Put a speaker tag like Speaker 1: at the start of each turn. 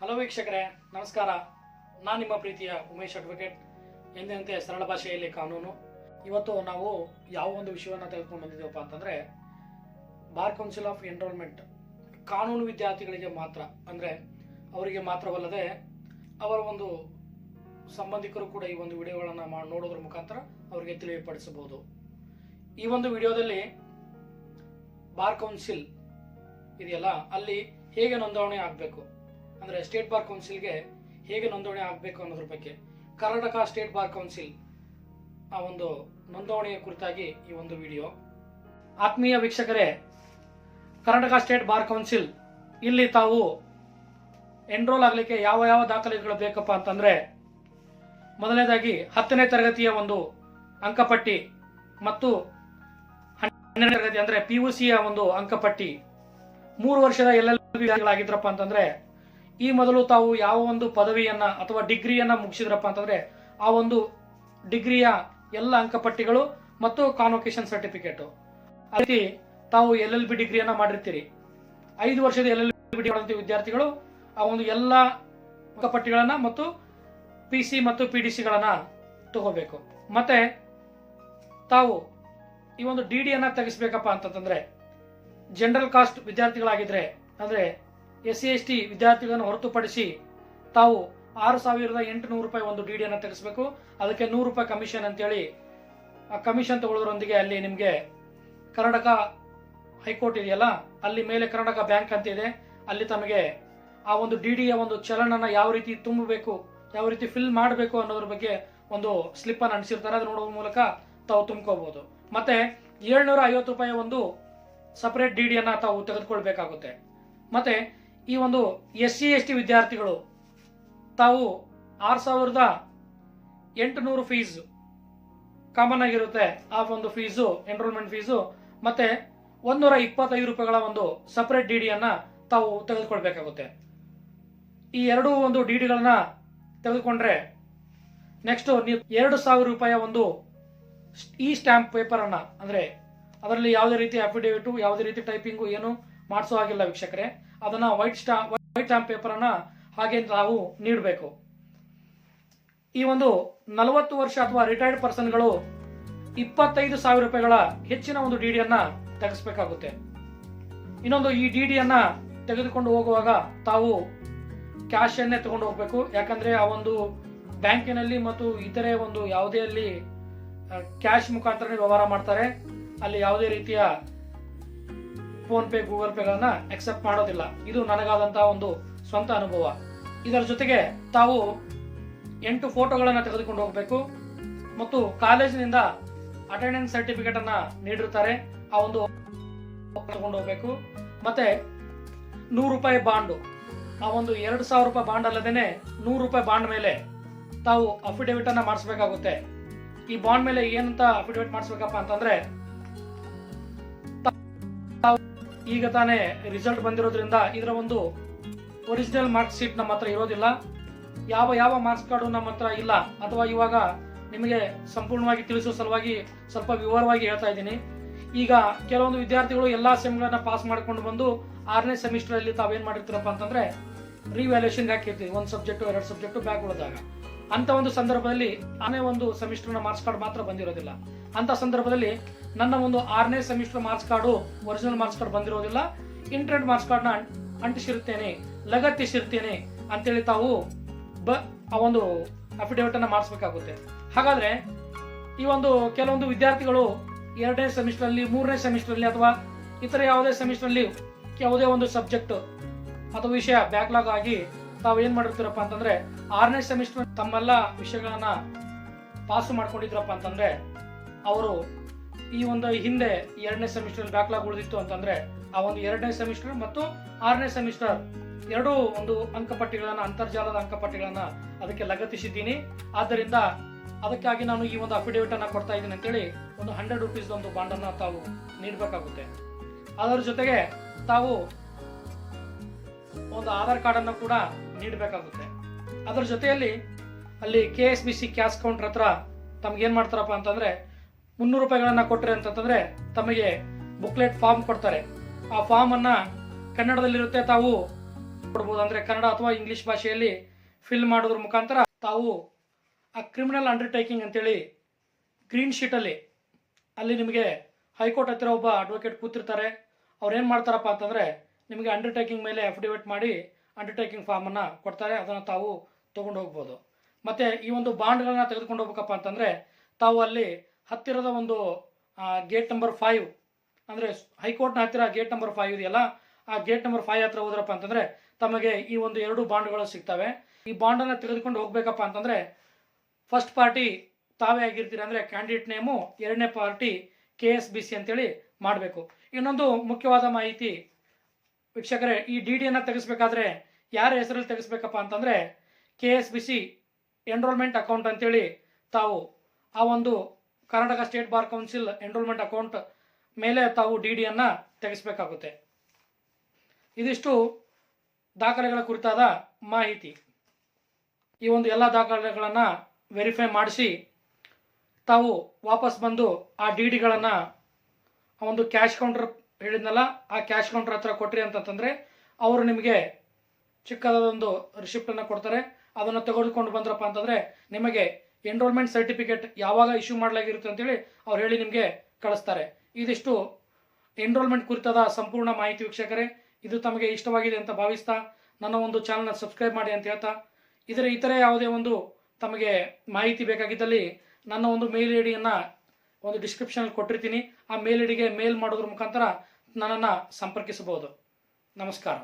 Speaker 1: Hello ವೀಕ್ಷಕರೇ, ನಮಸ್ಕಾರ. ನಾನು ನಿಮ್ಮ ಪ್ರೀತಿಯ ಉಮೇಶ್ ಅಡ್ವೊಕೇಟ್ ಎಂದಿನಂತೆ ಸರಳ ಭಾಷೆಯಲ್ಲಿ ಕಾನೂನು. ಇವತ್ತು ನಾವು ಯಾವ ಒಂದು ವಿಷಯವನ್ನು ತೆಗೆದುಕೊಂಡು ಬಂದಿದ್ದೇವಪ್ಪ ಅಂತಂದರೆ ಬಾರ್ ಕೌನ್ಸಿಲ್ ಆಫ್ ಎನ್ರೋಲ್ಮೆಂಟ್ ಕಾನೂನು ವಿದ್ಯಾರ್ಥಿಗಳಿಗೆ ಮಾತ್ರ, ಅಂದರೆ ಅವರಿಗೆ ಮಾತ್ರವಲ್ಲದೆ ಅವರ ಒಂದು ಸಂಬಂಧಿಕರು ಕೂಡ ಈ ಒಂದು ವಿಡಿಯೋಗಳನ್ನು ನೋಡೋದ್ರ ಮುಖಾಂತರ ಅವರಿಗೆ ತಿಳಿಯಪಡಿಸಬಹುದು. ಈ ಒಂದು ವಿಡಿಯೋದಲ್ಲಿ ಬಾರ್ ಕೌನ್ಸಿಲ್ ಇದೆಯಲ್ಲ, ಅಲ್ಲಿ ಹೇಗೆ ನೋಂದಣಿ ಆಗಬೇಕು? ಅಂದರೆ ಸ್ಟೇಟ್ ಬಾರ್ ಕೌನ್ಸಿಲ್ಗೆ ಹೇಗೆ ನೋಂದಣಿ ಆಗಬೇಕು ಅನ್ನೋದ್ರ ಬಗ್ಗೆ ಕರ್ನಾಟಕ ಸ್ಟೇಟ್ ಬಾರ್ ಕೌನ್ಸಿಲ್ ಆ ಒಂದು ನೋಂದಣಿಯ ಕುರಿತಾಗಿ ಈ ಒಂದು ವಿಡಿಯೋ. ಆತ್ಮೀಯ ವೀಕ್ಷಕರೇ, ಕರ್ನಾಟಕ ಸ್ಟೇಟ್ ಬಾರ್ ಕೌನ್ಸಿಲ್ ಇಲ್ಲಿ ತಾವು ಎನ್ರೋಲ್ ಆಗಲಿಕ್ಕೆ ಯಾವ ಯಾವ ದಾಖಲೆಗಳು ಬೇಕಪ್ಪ ಅಂತಂದರೆ, ಮೊದಲನೇದಾಗಿ ಹತ್ತನೇ ತರಗತಿಯ ಒಂದು ಅಂಕಪಟ್ಟಿ ಮತ್ತು ಹನ್ನೆರಡನೇ ತರಗತಿ ಅಂದರೆ ಪಿ ಯು ಸಿಯ ಒಂದು ಅಂಕಪಟ್ಟಿ. ಮೂರು ವರ್ಷದ ಎಲ್ ಆಗಿದ್ರಪ್ಪ ಅಂತಂದ್ರೆ ಈ ಮೊದಲು ತಾವು ಯಾವ ಒಂದು ಪದವಿಯನ್ನ ಅಥವಾ ಡಿಗ್ರಿಯನ್ನ ಮುಗಿಸಿದ್ರಪ್ಪ ಅಂತಂದ್ರೆ ಆ ಒಂದು ಡಿಗ್ರಿಯ ಎಲ್ಲ ಅಂಕಪಟ್ಟಿಗಳು ಮತ್ತು ಕಾನ್ವೊಕೇಶನ್ ಸರ್ಟಿಫಿಕೇಟ್ ಅದೇ ತಾವು ಎಲ್ ಎಲ್ ಬಿ ಡಿಗ್ರಿಯನ್ನ ಮಾಡಿರ್ತೀರಿ. ಐದು ವರ್ಷದ ಎಲ್ ಎಲ್ ಬಿ ಡಿ ವಿದ್ಯಾರ್ಥಿಗಳು ಆ ಒಂದು ಎಲ್ಲ ಅಂಕಪಟ್ಟಿಗಳನ್ನ ಮತ್ತು ಪಿ ಸಿ ಮತ್ತು ಪಿ ಡಿ ಸಿಗಳನ್ನ ತಗೋಬೇಕು. ಮತ್ತೆ ತಾವು ಈ ಒಂದು ಡಿ ಡಿಯನ್ನ ತೆಗೆಸ್ಬೇಕಪ್ಪ ಅಂತಂದ್ರೆ ಜನರಲ್ ಕಾಸ್ಟ್ ವಿದ್ಯಾರ್ಥಿಗಳಾಗಿದ್ರೆ, ಅಂದ್ರೆ ಎಸ್ ಸಿ ಎಸ್ ಟಿ ವಿದ್ಯಾರ್ಥಿಗಳನ್ನು ಹೊರತುಪಡಿಸಿ ತಾವು ಆರು ಸಾವಿರದ ಎಂಟುನೂರು ರೂಪಾಯಿ ಒಂದು ಡಿ ಡಿಯನ್ನು ತೆಗೆಸಬೇಕು ಅದಕ್ಕೆ ನೂರು ರೂಪಾಯಿ ಕಮಿಷನ್ ಅಂತೇಳಿ ಆ ಕಮಿಷನ್ ತಗೊಳ್ಳೋದ್ರೊಂದಿಗೆ ಅಲ್ಲಿ ನಿಮಗೆ ಕರ್ನಾಟಕ ಹೈಕೋರ್ಟ್ ಇದೆಯಲ್ಲ, ಅಲ್ಲಿ ಮೇಲೆ ಕರ್ನಾಟಕ ಬ್ಯಾಂಕ್ ಅಂತ ಇದೆ. ಅಲ್ಲಿ ತಮಗೆ ಆ ಒಂದು ಡಿ ಡಿಯ ಒಂದು ಚಲನನ್ನು ಯಾವ ರೀತಿ ತುಂಬಬೇಕು, ಯಾವ ರೀತಿ ಫಿಲ್ ಮಾಡಬೇಕು ಅನ್ನೋದ್ರ ಬಗ್ಗೆ ಒಂದು ಸ್ಲಿಪ್ ಅನ್ನು ಅಂಟಿಸಿರ್ತಾರೆ. ಅದು ಮೂಲಕ ತಾವು ತುಂಬ್ಕೋಬಹುದು ಮತ್ತೆ ಏಳ್ನೂರ ಐವತ್ತು ರೂಪಾಯಿ ಒಂದು ಸಪರೇಟ್ ಡಿ ಡಿಯನ್ನು ತಾವು ತೆಗೆದುಕೊಳ್ಬೇಕಾಗುತ್ತೆ. ಮತ್ತೆ ಈ ಒಂದು ಎಸ್ ಸಿ ಎಸ್ ಟಿ ವಿದ್ಯಾರ್ಥಿಗಳು, ತಾವು ಆರು ಸಾವಿರದ ಎಂಟುನೂರು ಫೀಸ್ ಕಾಮನ್ ಆಗಿರುತ್ತೆ. ಆ ಒಂದು ಫೀಸು ಎನ್ರೋಲ್ಮೆಂಟ್ ಫೀಸು ಮತ್ತೆ ಒಂದೂರ ಇಪ್ಪತ್ತೈದು ರೂಪಾಯಿಗಳ ಒಂದು ಸಪರೇಟ್ ಡಿ ಡಿಯನ್ನು ತಾವು ತೆಗೆದುಕೊಳ್ಬೇಕಾಗುತ್ತೆ. ಈ ಎರಡು ಒಂದು ಡಿ ಡಿಗಳನ್ನ ತೆಗೆದುಕೊಂಡ್ರೆ ನೆಕ್ಸ್ಟ್ ನೀವು ಎರಡು ಸಾವಿರ ರೂಪಾಯಿಯ ಒಂದು ಈ ಸ್ಟ್ಯಾಂಪ್ ಪೇಪರ್ ಅನ್ನ, ಅಂದ್ರೆ ಅದರಲ್ಲಿ ಯಾವುದೇ ರೀತಿ ಅಫಿಡೇವಿಟು ಯಾವುದೇ ರೀತಿ ಟೈಪಿಂಗು ಏನು ಮಾಡಿಸೋ ಆಗಿಲ್ಲ ವೀಕ್ಷಕರೇ. ಅದನ್ನ ವೈಟ್ ಸ್ಟಾ ವೈಟ್ ಸ್ಟಾಂಪ್ ಪೇಪರ್ ಅನ್ನ ಹಾಗೆ ನಾವು ನೀಡಬೇಕು. ಈ ಒಂದು ನಲವತ್ತು ವರ್ಷ ಅಥವಾ ರಿಟೈರ್ಡ್ ಪರ್ಸನ್ಗಳು ಇಪ್ಪತ್ತೈದು ಸಾವಿರ ರೂಪಾಯಿಗಳ ಹೆಚ್ಚಿನ ಒಂದು ಡಿ ಡಿಯನ್ನ ತೆಗೆಸಬೇಕಾಗುತ್ತೆ. ಇನ್ನೊಂದು ಈ ಡಿ ಡಿಯನ್ನ ತೆಗೆದುಕೊಂಡು ಹೋಗುವಾಗ ತಾವು ಕ್ಯಾಶ್ ಅನ್ನೇ ತಗೊಂಡು ಹೋಗಬೇಕು. ಯಾಕಂದ್ರೆ ಆ ಒಂದು ಬ್ಯಾಂಕಿನಲ್ಲಿ ಮತ್ತು ಇತರೆ ಒಂದು ಯಾವುದೇ ಅಲ್ಲಿ ಕ್ಯಾಶ್ ಮುಖಾಂತರ ವ್ಯವಹಾರ ಮಾಡ್ತಾರೆ. ಅಲ್ಲಿ ಯಾವುದೇ ರೀತಿಯ ಫೋನ್ ಪೇ, ಗೂಗಲ್ ಪೇಗಳನ್ನ ಅಕ್ಸೆಪ್ಟ್ ಮಾಡೋದಿಲ್ಲ. ಇದು ನನಗಾದಂತಹ ಒಂದು ಸ್ವಂತ ಅನುಭವ. ಇದರ ಜೊತೆಗೆ ತಾವು ಎಂಟು ಫೋಟೋಗಳನ್ನು ತೆಗೆದುಕೊಂಡು ಹೋಗಬೇಕು ಮತ್ತು ಕಾಲೇಜಿನಿಂದ ಅಟೆಂಡೆನ್ಸ್ ಸರ್ಟಿಫಿಕೇಟ್ ಅನ್ನ ನೀಡಿರ್ತಾರೆ ಆ ಒಂದು ತಗೊಂಡು ಹೋಗಬೇಕು. ಮತ್ತೆ ನೂರು ರೂಪಾಯಿ ಬಾಂಡು. ಆ ಒಂದು ಎರಡು ಸಾವಿರ ರೂಪಾಯಿ ಬಾಂಡ್ ಅಲ್ಲದೇನೆ ನೂರು ರೂಪಾಯಿ ಬಾಂಡ್ ಮೇಲೆ ತಾವು ಅಫಿಡೇವಿಟ್ ಅನ್ನ ಮಾಡಿಸ್ಬೇಕಾಗುತ್ತೆ. ಈ ಬಾಂಡ್ ಮೇಲೆ ಏನಂತ ಅಫಿಡೇವಿಟ್ ಮಾಡಿಸ್ಬೇಕಪ್ಪ ಅಂತಂದ್ರೆ ಈಗ ತಾನೇ ರಿಸಲ್ಟ್ ಬಂದಿರೋದ್ರಿಂದ ಇದರ ಒಂದು ಒರಿಜಿನಲ್ ಮಾರ್ಕ್ಸ್ ಶೀಟ್ ನಮ್ಮ ಹತ್ರ ಇರೋದಿಲ್ಲ. ಯಾವ ಯಾವ ಮಾರ್ಕ್ಸ್ ಕಾರ್ಡು ನಮ್ಮ ಹತ್ರ ಇಲ್ಲ. ಅಥವಾ ಇವಾಗ ನಿಮಗೆ ಸಂಪೂರ್ಣವಾಗಿ ತಿಳಿಸೋ ಸಲುವಾಗಿ ಸ್ವಲ್ಪ ವಿವರವಾಗಿ ಹೇಳ್ತಾ ಇದ್ದೀನಿ. ಈಗ ಕೆಲವೊಂದು ವಿದ್ಯಾರ್ಥಿಗಳು ಎಲ್ಲಾ ಸೆಮ್ಗಳನ್ನ ಪಾಸ್ ಮಾಡ್ಕೊಂಡು ಬಂದು ಆರನೇ ಸೆಮಿಸ್ಟರ್ ಅಲ್ಲಿ ತಾವೇನ್ ಮಾಡಿರ್ತೀರಪ್ಪ ಅಂತಂದ್ರೆ ರಿವ್ಯಾಲ್ಯೂಷನ್ ಹಾಕಿರ್ತೀವಿ. ಒಂದು ಸಬ್ಜೆಕ್ಟು ಎರಡು ಸಬ್ಜೆಕ್ಟ್ ಬ್ಯಾಕ್ ಉಳಿದಾಗ. ಅಂತ ಒಂದು ಸಂದರ್ಭದಲ್ಲಿ ಆನೇ ಒಂದು ಸೆಮಿಸ್ಟರ್ನ ಮಾರ್ಕ್ಸ್ ಕಾರ್ಡ್ ಮಾತ್ರ ಬಂದಿರೋದಿಲ್ಲ. ಅಂತ ಸಂದರ್ಭದಲ್ಲಿ ನನ್ನ ಒಂದು ಆರನೇ semester marks card original marks card ಬಂದಿರೋದಿಲ್ಲ. Internet marks ಕಾರ್ಡ್ನ ಅಂಟಿಸಿರ್ತೇನೆ, ಲಗತ್ತಿಸಿರ್ತೇನೆ ಅಂತೇಳಿ ತಾವು ಬ, ಆ ಒಂದು ಅಫಿಡೇವಿಟ್ ಅನ್ನ ಮಾಡಿಸ್ಬೇಕಾಗುತ್ತೆ. ಹಾಗಾದ್ರೆ ಈ ಒಂದು ಕೆಲವೊಂದು ವಿದ್ಯಾರ್ಥಿಗಳು ಎರಡನೇ ಸೆಮಿಸ್ಟರ್ ಅಲ್ಲಿ ಮೂರನೇ ಸೆಮಿಸ್ಟರ್ ಅಲ್ಲಿ ಅಥವಾ ಇತರ ಯಾವುದೇ ಸೆಮಿಸ್ಟರ್ ಅಲ್ಲಿ ಯಾವುದೇ ಒಂದು ಸಬ್ಜೆಕ್ಟ್ ಅಥವಾ ವಿಷಯ ಬ್ಯಾಕ್ಲಾಗ್ ಆಗಿ ತಾವು ಏನ್ ಮಾಡಿರ್ತೀರಪ್ಪ ಅಂತಂದ್ರೆ ಆರನೇ ಸೆಮಿಸ್ಟರ್ ತಮ್ಮೆಲ್ಲ ವಿಷಯಗಳನ್ನ ಪಾಸ್ ಮಾಡ್ಕೊಂಡಿದ್ರಪ್ಪ ಅಂತಂದ್ರೆ ಅವರು ಈ ಒಂದು ಹಿಂದೆ ಎರಡನೇ ಸೆಮಿಸ್ಟರ್ ಬ್ಯಾಕ್ಲಾಗ್ ಉಳಿದಿತ್ತು ಅಂತಂದ್ರೆ, ಆ ಒಂದು ಎರಡನೇ ಸೆಮಿಸ್ಟರ್ ಮತ್ತು ಆರನೇ ಸೆಮಿಸ್ಟರ್ ಎರಡೂ ಒಂದು ಅಂಕಪಟ್ಟಿಗಳನ್ನ ಅಂತರ್ಜಾಲದ ಅಂಕಪಟ್ಟಿಗಳನ್ನ ಅದಕ್ಕೆ ಲಗತ್ತಿಸಿದ್ದೀನಿ. ಆದ್ದರಿಂದ ಅದಕ್ಕಾಗಿ ನಾನು ಈ ಒಂದು ಅಫಿಡೇವಿಟ್ ಅನ್ನ ಕೊಡ್ತಾ ಇದ್ದೀನಿ ಅಂತೇಳಿ ಒಂದು ಹಂಡ್ರೆಡ್ ರುಪೀಸ್ ಒಂದು ಬಾಂಡ್ ಅನ್ನ ತಾವು ನೀಡಬೇಕಾಗುತ್ತೆ. ಅದರ ಜೊತೆಗೆ ತಾವು ಒಂದು ಆಧಾರ್ ಕಾರ್ಡ್ ಅನ್ನು ಕೂಡ ನೀಡಬೇಕಾಗುತ್ತೆ. ಅದರ ಜೊತೆಯಲ್ಲಿ ಅಲ್ಲಿ K S B C cash counter ಹತ್ರ ತಮ್ಗೆ ಏನ್ ಮಾಡ್ತಾರಪ್ಪ ಅಂತಂದ್ರೆ ಮುನ್ನೂರು ರೂಪಾಯಿಗಳನ್ನು ಕೊಟ್ಟರೆ ಅಂತಂದ್ರೆ ತಮಗೆ ಬುಕ್ಲೆಟ್ ಫಾರ್ಮ್ ಕೊಡ್ತಾರೆ. ಆ ಫಾರ್ಮನ್ನು ಕನ್ನಡದಲ್ಲಿರುತ್ತೆ, ತಾವು ಕೊಡ್ಬೋದು. ಅಂದರೆ ಕನ್ನಡ ಅಥವಾ ಇಂಗ್ಲೀಷ್ ಭಾಷೆಯಲ್ಲಿ ಫಿಲ್ ಮಾಡೋದ್ರ ಮುಖಾಂತರ ತಾವು ಆ ಕ್ರಿಮಿನಲ್ ಅಂಡರ್ಟೇಕಿಂಗ್ ಅಂತೇಳಿ ಗ್ರೀನ್ ಶೀಟಲ್ಲಿ ಅಲ್ಲಿ ನಿಮಗೆ ಹೈಕೋರ್ಟ್ ಹತ್ತಿರ ಒಬ್ಬ ಅಡ್ವೊಕೇಟ್ ಕೂತಿರ್ತಾರೆ. ಅವ್ರು ಏನು ಮಾಡ್ತಾರಪ್ಪ ಅಂತಂದರೆ ನಿಮಗೆ ಅಂಡರ್ಟೇಕಿಂಗ್ ಮೇಲೆ ಅಫಿಡವಿಟ್ ಮಾಡಿ ಅಂಡರ್ಟೇಕಿಂಗ್ ಫಾರ್ಮನ್ನು ಕೊಡ್ತಾರೆ. ಅದನ್ನು ತಾವು ತೊಗೊಂಡು ಹೋಗ್ಬೋದು ಮತ್ತು ಈ ಒಂದು ಬಾಂಡ್ಗಳನ್ನ ತೆಗೆದುಕೊಂಡು ಹೋಗ್ಬೇಕಪ್ಪ ಅಂತಂದರೆ ತಾವು ಅಲ್ಲಿ ಹತ್ತಿರದ ಒಂದು ಗೇಟ್ ನಂಬರ್ ಫೈವ್ ಅಂದರೆ ಹೈಕೋರ್ಟ್ನ ಹತ್ತಿರ ಗೇಟ್ ನಂಬರ್ ಫೈವ್ ಇದೆಯಲ್ಲ, ಆ ಗೇಟ್ ನಂಬರ್ ಫೈವ್ ಹತ್ರ ಹೋದ್ರಪ್ಪ ಅಂತಂದರೆ ತಮಗೆ ಈ ಒಂದು ಎರಡು ಬಾಂಡ್ಗಳು ಸಿಗ್ತವೆ. ಈ ಬಾಂಡನ್ನು ತೆಗೆದುಕೊಂಡು ಹೋಗ್ಬೇಕಪ್ಪ ಅಂತಂದರೆ ಫಸ್ಟ್ ಪಾರ್ಟಿ ತಾವೇ ಆಗಿರ್ತೀರಿ ಅಂದರೆ ಕ್ಯಾಂಡಿಡೇಟ್ ನೇಮು, ಎರಡನೇ party K S B C ಅಂತೇಳಿ ಮಾಡಬೇಕು. ಇನ್ನೊಂದು ಮುಖ್ಯವಾದ ಮಾಹಿತಿ, ವೀಕ್ಷಕರೇ, ಈ ಡಿ ಡಿಯನ್ನು ತೆಗೆಸ್ಬೇಕಾದ್ರೆ ಯಾರ ಹೆಸರಲ್ಲಿ ತೆಗೆಸ್ಬೇಕಪ್ಪ ಅಂತಂದರೆ K S B C enrollment account ಅಂತೇಳಿ ತಾವು ಆ ಒಂದು Karnataka state bar council enrollment account ಮೇಲೆ ತಾವು ಡಿ ಡಿಯನ್ನು ತೆಗೆಸಬೇಕಾಗುತ್ತೆ. ಇದಿಷ್ಟು ದಾಖಲೆಗಳ ಕುರಿತಾದ ಮಾಹಿತಿ. ಈ ಒಂದು ಎಲ್ಲ ದಾಖಲೆಗಳನ್ನು ವೆರಿಫೈ ಮಾಡಿಸಿ ತಾವು ವಾಪಸ್ ಬಂದು ಆ ಡಿ ಡಿಗಳನ್ನು ಒಂದು ಕ್ಯಾಶ್ ಕೌಂಟರ್ ಹೇಳಿದ್ನಲ್ಲ, ಆ ಕ್ಯಾಶ್ ಕೌಂಟರ್ ಹತ್ರ ಕೊಟ್ರಿ ಅಂತಂತಂದರೆ ಅವರು ನಿಮಗೆ ಚಿಕ್ಕದಾದ ಒಂದು ರಿಸಿಪ್ಟನ್ನು ಕೊಡ್ತಾರೆ. ಅದನ್ನು ತೆಗೆದುಕೊಂಡು ಬಂದ್ರಪ್ಪ ಅಂತಂದರೆ ನಿಮಗೆ ಎನ್ರೋಲ್ಮೆಂಟ್ ಸರ್ಟಿಫಿಕೇಟ್ ಯಾವಾಗ ಇಶ್ಯೂ ಮಾಡಲಾಗಿರುತ್ತೆ ಅಂತೇಳಿ ಅವ್ರು ಹೇಳಿ ನಿಮಗೆ ಕಳಿಸ್ತಾರೆ. ಇದಿಷ್ಟು ಎನ್ರೋಲ್ಮೆಂಟ್ ಕುರಿತಾದ ಸಂಪೂರ್ಣ ಮಾಹಿತಿ ವೀಕ್ಷಕರೇ, ಇದು ತಮಗೆ ಇಷ್ಟವಾಗಿದೆ ಅಂತ ಭಾವಿಸ್ತಾ ನನ್ನ ಒಂದು ಚಾನಲ್ನ ಸಬ್ಸ್ಕ್ರೈಬ್ ಮಾಡಿ ಅಂತ ಹೇಳ್ತಾ, ಇದರ ಇತರೆ ಯಾವುದೇ ಒಂದು ತಮಗೆ ಮಾಹಿತಿ ಬೇಕಾಗಿದ್ದಲ್ಲಿ ನನ್ನ ಒಂದು ಮೇಲ್ ಐ ಡಿಯನ್ನು ಒಂದು ಡಿಸ್ಕ್ರಿಪ್ಷನಲ್ಲಿ ಕೊಟ್ಟಿರ್ತೀನಿ. ಆ ಮೇಲ್ ಐ ಡಿಗೆ ಮೇಲ್ ಮಾಡೋದ್ರ ಮುಖಾಂತರ ನನ್ನನ್ನು ಸಂಪರ್ಕಿಸಬಹುದು. ನಮಸ್ಕಾರ.